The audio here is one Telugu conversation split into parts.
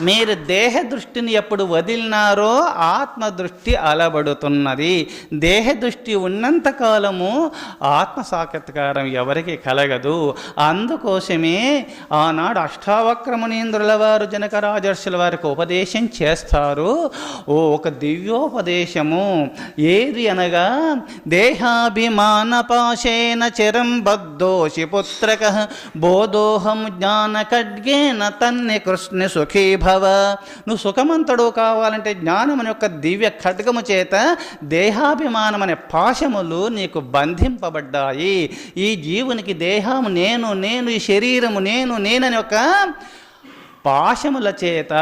మీరు దేహ దృష్టిని ఎప్పుడు వదిలినారో ఆత్మదృష్టి అలబడుతున్నది. దేహ దృష్టి ఉన్నంత కాలము ఆత్మ సాక్షాత్కారం ఎవరికి కలగదు. అందుకోసమే ఆనాడు అష్టావక్రమునీంద్రుల వారు జనక రాజర్షుల వారికి ఉపదేశం చేస్తారు. ఓ ఒక దివ్యోపదేశము. ఏది అనగా దేహాభిమాన పాశేన చిరం బద్ధోషి పుత్రక బోధోహం జ్ఞాన ఖడ్గేన తన్ని కృష్ణ సుఖీ భవ నువ్వు సుఖమంతడు కావాలంటే జ్ఞానం యొక్క దివ్య ఖడ్గము చేత దేహాభిమానం అనే పాశములు నీకు బంధింపబడ్డాయి. ఈ జీవునికి దేహము నేను నేను ఈ శరీరము నేను నేనని ఒక పాశముల చేత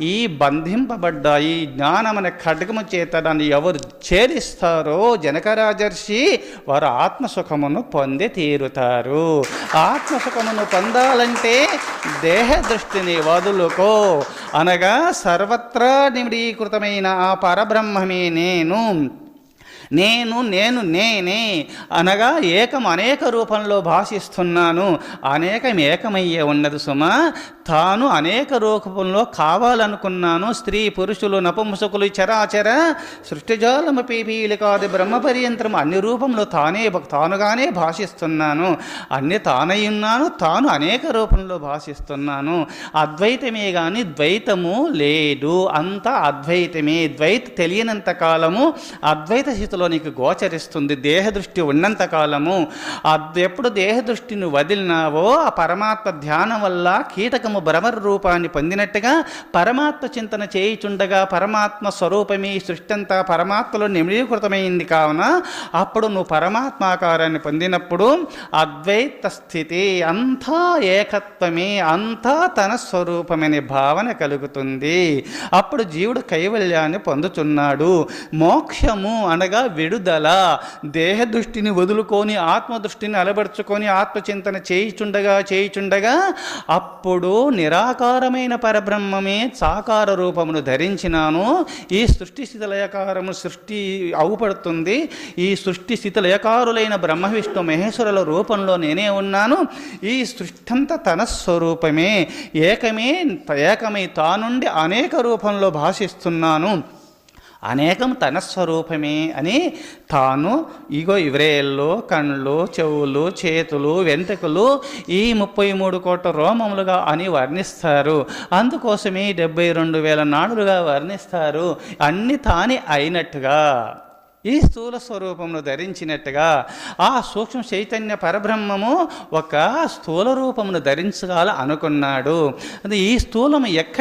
ఈ బంధింపబడ్డాయి జ్ఞానమనే ఖడ్గము చేత దాన్ని ఎవరు ఛేదిస్తారో జనకరాజర్షి వారు ఆత్మసుఖమును పొంది తీరుతారు. ఆత్మసుఖమును పొందాలంటే దేహ దృష్టిని వదులుకో. అనగా సర్వత్రా నిమిడీకృతమైన ఆ పరబ్రహ్మమే నేను. నేను నేను నేనే అనగా ఏకం అనేక రూపంలో భాషిస్తున్నాను. అనేకం ఏకమయ్యే ఉన్నది సుమ. తాను అనేక రూపంలో కావాలనుకున్నాను. స్త్రీ పురుషులు నపుంసకులు చరాచర సృష్టిజాలము పీపీలికాది బ్రహ్మపర్యంతరం అన్ని రూపంలో తానే తానుగానే భాషిస్తున్నాను. అన్ని తానై ఉన్నాను తాను అనేక రూపంలో భాషిస్తున్నాను. అద్వైతమే కానీ ద్వైతము లేదు. అంతా అద్వైతమే. ద్వైత తెలియనంత కాలము అద్వైత స్థితిలో నీకు గోచరిస్తుంది. దేహదృష్టి ఉన్నంత కాలము అద్ ఎప్పుడు దేహ దృష్టిని వదిలినావో ఆ పరమాత్మ ధ్యానం వల్ల కీటకము భ్రమర రూపాన్ని పొందినట్టుగా పరమాత్మ చింతన చేయుచుండగా పరమాత్మ స్వరూపమే సృష్టి అంతా పరమాత్మలో నిమిడీకృతమైంది కావున అప్పుడు నువ్వు పరమాత్మాకారాన్ని పొందినప్పుడు అద్వైత స్థితి అంతా ఏకత్వమే అంతా తన స్వరూపమనే భావన కలుగుతుంది. అప్పుడు జీవుడు కైవల్యాన్ని పొందుతున్నాడు మోక్షము అనగా విడుదల. దేహ దృష్టిని వదులుకొని ఆత్మ దృష్టిని అలబరుచుకొని ఆత్మచింతన చేయిచుండగా చేయిచుండగా అప్పుడు నిరాకారమైన పరబ్రహ్మమే సాకార రూపమును ధరించినాను. ఈ సృష్టి శిథలయకారము సృష్టి అవుపడుతుంది. ఈ సృష్టి శిథలయకారులైన బ్రహ్మ విష్ణు మహేశ్వరుల రూపంలో నేనే ఉన్నాను. ఈ సృష్టి అంతా తన స్వరూపమే. ఏకమే ఏకమై తానుండి అనేక రూపంలో భాషిస్తున్నాను. అనేకం తన స్వరూపమే అని తాను ఇగో ఇవ్రేళ్ళు కళ్ళు చెవులు చేతులు వెంట్రుకలు ఈ ముప్పై మూడు కోట్ల రోమములుగా అని వర్ణిస్తారు. అందుకోసమే డెబ్బై రెండు వేల నాడులుగా వర్ణిస్తారు. అన్ని తానే అయినట్టుగా ఈ స్థూల స్వరూపమును ధరించినట్టుగా ఆ సూక్ష్మ చైతన్య పరబ్రహ్మము ఒక స్థూల రూపమును ధరించగాల అనుకున్నాడు. అది ఈ స్థూలము ఎక్కడి